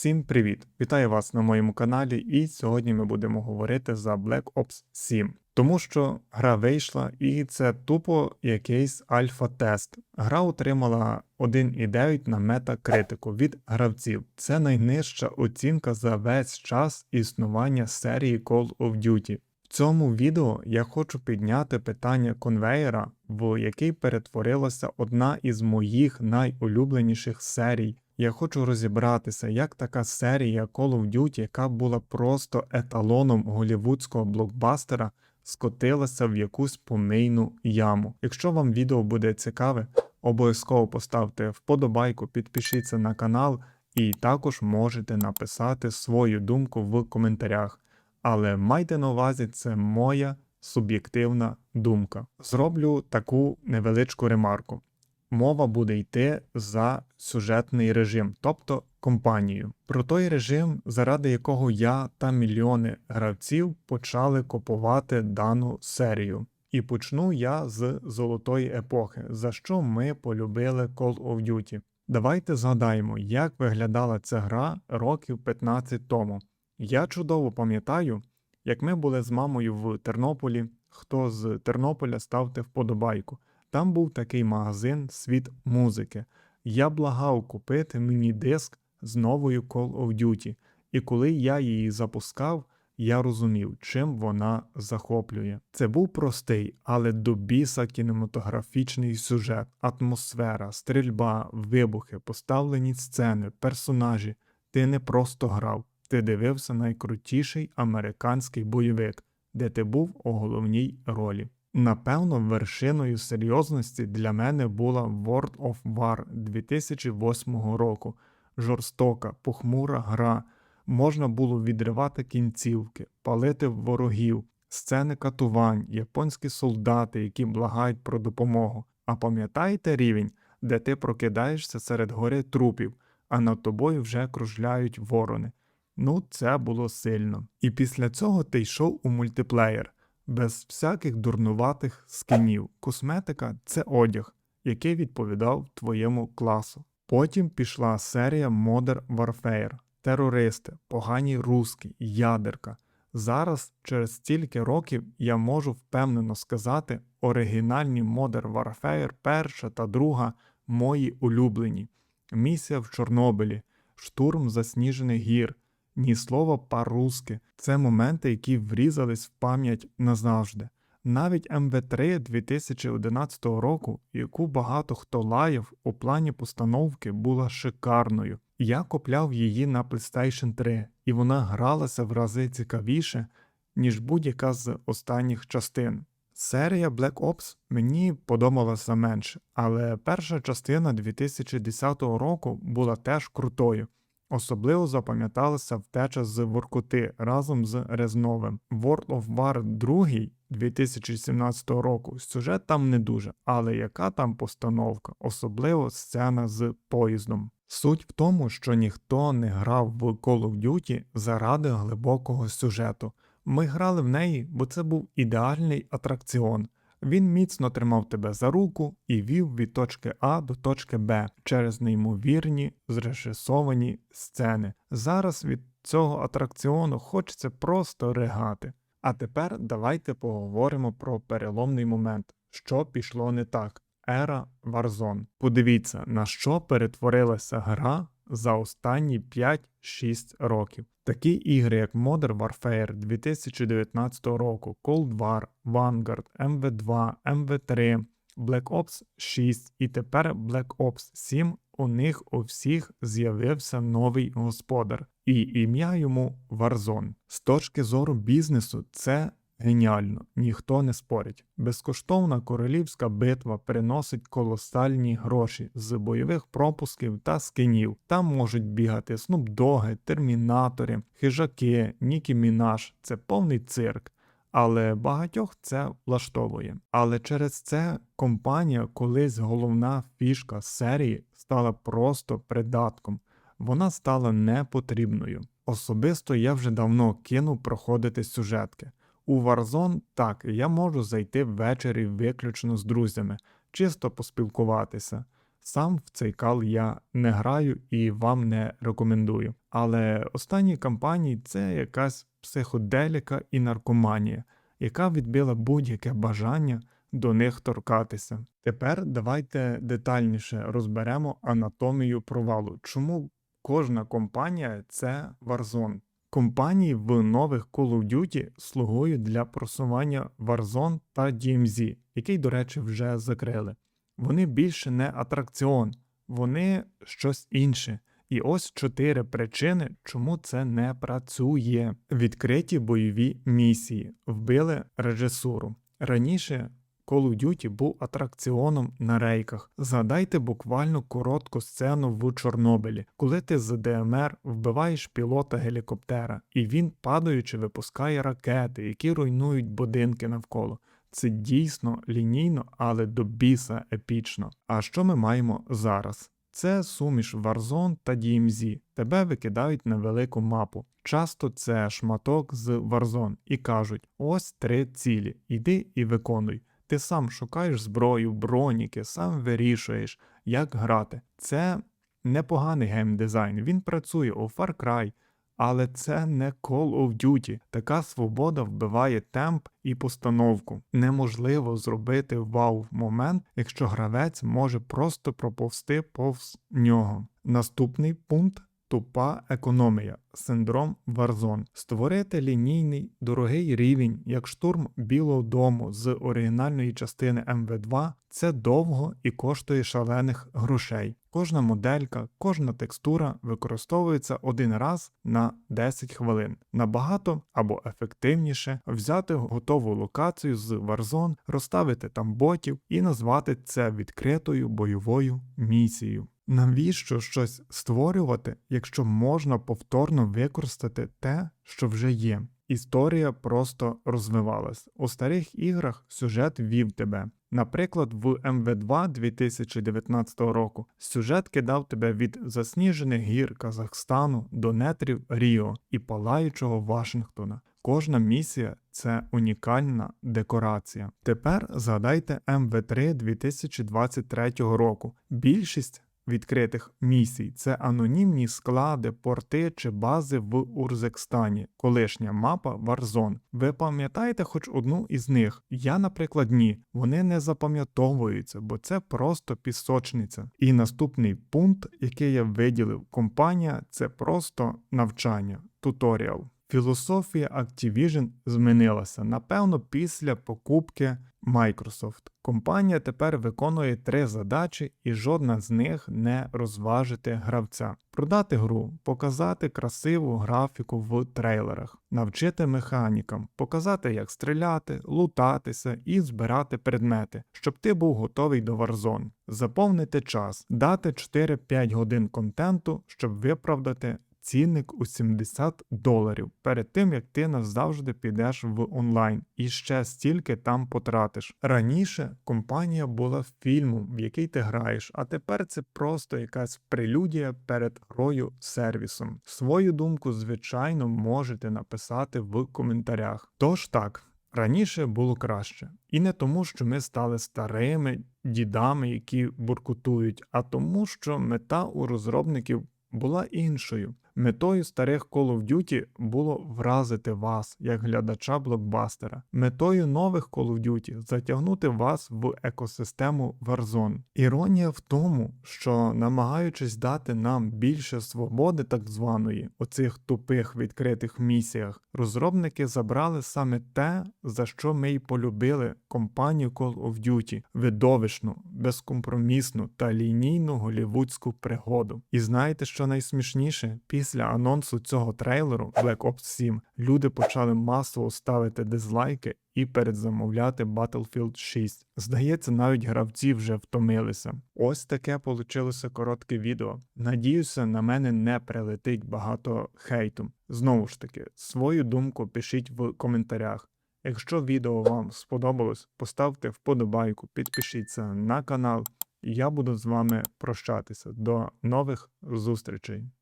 Всім привіт! Вітаю вас на моєму каналі, і сьогодні ми будемо говорити за Black Ops 7. Тому що гра вийшла, і це тупо якийсь альфа-тест. Гра отримала 1,9 на метакритику від гравців. Це найнижча оцінка за весь час існування серії Call of Duty. В цьому відео я хочу підняти питання конвейера, в який перетворилася одна із моїх найулюбленіших серій. Я хочу розібратися, як така серія Call of Duty, яка була просто еталоном голівудського блокбастера, скотилася в якусь помийну яму. Якщо вам відео буде цікаве, обов'язково поставте вподобайку, підпишіться на канал і також можете написати свою думку в коментарях. Але майте на увазі, це моя суб'єктивна думка. Зроблю таку невеличку ремарку. Мова буде йти за сюжетний режим, тобто компанію. Про той режим, заради якого я та мільйони гравців почали купувати дану серію. І почну я з золотої епохи, за що ми полюбили Call of Duty. Давайте згадаємо, як виглядала ця гра років 15 тому. Я чудово пам'ятаю, як ми були з мамою в Тернополі. Хто з Тернополя ставте вподобайку. Там був такий магазин Світ музики. Я благав купити мені диск з новою Call of Duty, і коли я її запускав, я розумів, чим вона захоплює. Це був простий, але до біса кінематографічний сюжет, атмосфера, стрільба, вибухи, поставлені сцени, персонажі. Ти не просто грав, ти дивився найкрутіший американський бойовик, де ти був у головній ролі. Напевно, вершиною серйозності для мене була World of War 2008 року. Жорстока, похмура гра. Можна було відривати кінцівки, палити ворогів, сцени катувань, японські солдати, які благають про допомогу. А пам'ятаєте рівень, де ти прокидаєшся серед гори трупів, а над тобою вже кружляють ворони. Ну, це було сильно. І після цього ти йшов у мультиплеєр без всяких дурнуватих скинів. Косметика це одяг, який відповідав твоєму класу. Потім пішла серія Modern Warfare, терористи, погані руски, ядерка. Зараз, через стільки років, я можу впевнено сказати, оригінальні Modern Warfare перша та друга мої улюблені. Місія в Чорнобилі, штурм засніжених гір, ні слова по-русски. Це моменти, які врізались в пам'ять назавжди. Навіть МВ3 2011 року, яку багато хто лаяв у плані постановки, була шикарною. Я купляв її на PlayStation 3, і вона гралася в рази цікавіше, ніж будь-яка з останніх частин. Серія Black Ops мені подобалася менше, але перша частина 2010 року була теж крутою. Особливо запам'яталася втеча з Воркути разом з Резновим. World of War 2 2017 року сюжет там не дуже, але яка там постановка, особливо сцена з поїздом. Суть в тому, що ніхто не грав в Call of Duty заради глибокого сюжету. Ми грали в неї, бо це був ідеальний атракціон. Він міцно тримав тебе за руку і вів від точки А до точки Б через неймовірні зрежисовані сцени. Зараз від цього атракціону хочеться просто ригати. А тепер давайте поговоримо про переломний момент, що пішло не так. Ера Warzone. Подивіться, на що перетворилася гра за останні 5-6 років. Такі ігри, як Modern Warfare 2019 року, Cold War, Vanguard, MV2, MV3, Black Ops 6 і тепер Black Ops 7, у них у всіх з'явився новий господар, і ім'я йому Warzone. З точки зору бізнесу, це Геніально, ніхто не спорить. Безкоштовна королівська битва приносить колосальні гроші з бойових пропусків та скинів. Там можуть бігати снупдоги, термінатори, хижаки, Нікі Мінаш. Це повний цирк. Але багатьох це влаштовує. Але через це компанія, колись головна фішка серії, стала просто придатком. Вона стала непотрібною. Особисто я вже давно кинув проходити сюжетки. У Warzone так, я можу зайти ввечері виключно з друзями, чисто поспілкуватися. Сам в цей кал я не граю і вам не рекомендую. Але останні кампанії це якась психоделіка і наркоманія, яка відбила будь-яке бажання до них торкатися. Тепер давайте детальніше розберемо анатомію провалу. Чому кожна компанія це Warzone? Компанії в нових Call of Duty слугують для просування Warzone та DMZ, який, до речі, вже закрили. Вони більше не атракціон, вони щось інше. І ось чотири причини, чому це не працює. Відкриті бойові місії вбили режисуру. Раніше Call of Duty був атракціоном на рейках. Згадайте буквально коротку сцену в Чорнобилі, коли ти з ДМР вбиваєш пілота гелікоптера, і він, падаючи, випускає ракети, які руйнують будинки навколо. Це дійсно лінійно, але до біса епічно. А що ми маємо зараз? Це суміш Warzone та DMZ. Тебе викидають на велику мапу. Часто це шматок з Warzone і кажуть: ось три цілі, іди і виконуй. Ти сам шукаєш зброю, броніки, сам вирішуєш, як грати. Це непоганий геймдизайн. Він працює у Far Cry, але це не Call of Duty. Така свобода вбиває темп і постановку. Неможливо зробити вау-момент, якщо гравець може просто проповсти повз нього. Наступний пункт. Тупа економія, синдром Warzone. Створити лінійний дорогий рівень, як штурм Білого дому з оригінальної частини МВ2, це довго і коштує шалених грошей. Кожна моделька, кожна текстура використовується один раз на 10 хвилин. Набагато або ефективніше взяти готову локацію з Warzone, розставити там ботів і назвати це відкритою бойовою місією. Навіщо щось створювати, якщо можна повторно використати те, що вже є? Історія просто розвивалась. У старих іграх сюжет вів тебе. Наприклад, в МВ2 2019 року сюжет кидав тебе від засніжених гір Казахстану до нетрів Ріо і палаючого Вашингтона. Кожна місія це унікальна декорація. Тепер згадайте МВ3 2023 року. Більшість відкритих місій це анонімні склади, порти чи бази в Урзекстані, колишня мапа Warzone. Ви пам'ятаєте хоч одну із них? Я, наприклад, ні. Вони не запам'ятовуються, бо це просто пісочниця. І наступний пункт, який я виділив, компанія це просто навчання, туторіал. Філософія Activision змінилася, напевно, після покупки Microsoft. Компанія тепер виконує три задачі, і жодна з них не розважити гравця. Продати гру, показати красиву графіку в трейлерах, навчити механікам, показати, як стріляти, лутатися і збирати предмети, щоб ти був готовий до Warzone. Заповнити час, дати 4-5 годин контенту, щоб виправдати цінник у 70 доларів перед тим як ти назавжди підеш в онлайн і ще стільки там потратиш. Раніше компанія була фільмом, в який ти граєш, а тепер це просто якась прелюдія перед грою сервісом. Свою думку, звичайно, можете написати в коментарях. Тож так. Раніше було краще, і не тому, що ми стали старими дідами, які буркутують, а тому, що мета у розробників була іншою. Метою старих Call of Duty було вразити вас як глядача блокбастера. Метою нових Call of Duty затягнути вас в екосистему Warzone. Іронія в тому, що намагаючись дати нам більше свободи, так званої, у цих тупих відкритих місіях, розробники забрали саме те, за що ми й полюбили компанію Call of Duty видовищну, безкомпромісну та лінійну голівудську пригоду. І знаєте, що найсмішніше? Після анонсу цього трейлеру Black Ops 7 люди почали масово ставити дизлайки і передзамовляти Battlefield 6. Здається, навіть гравці вже втомилися. Ось таке получилося коротке відео. Надіюся, на мене не прилетить багато хейту. Знову ж таки, свою думку пишіть в коментарях. Якщо відео вам сподобалось, поставте вподобайку, підпишіться на канал, і я буду з вами прощатися. До нових зустрічей!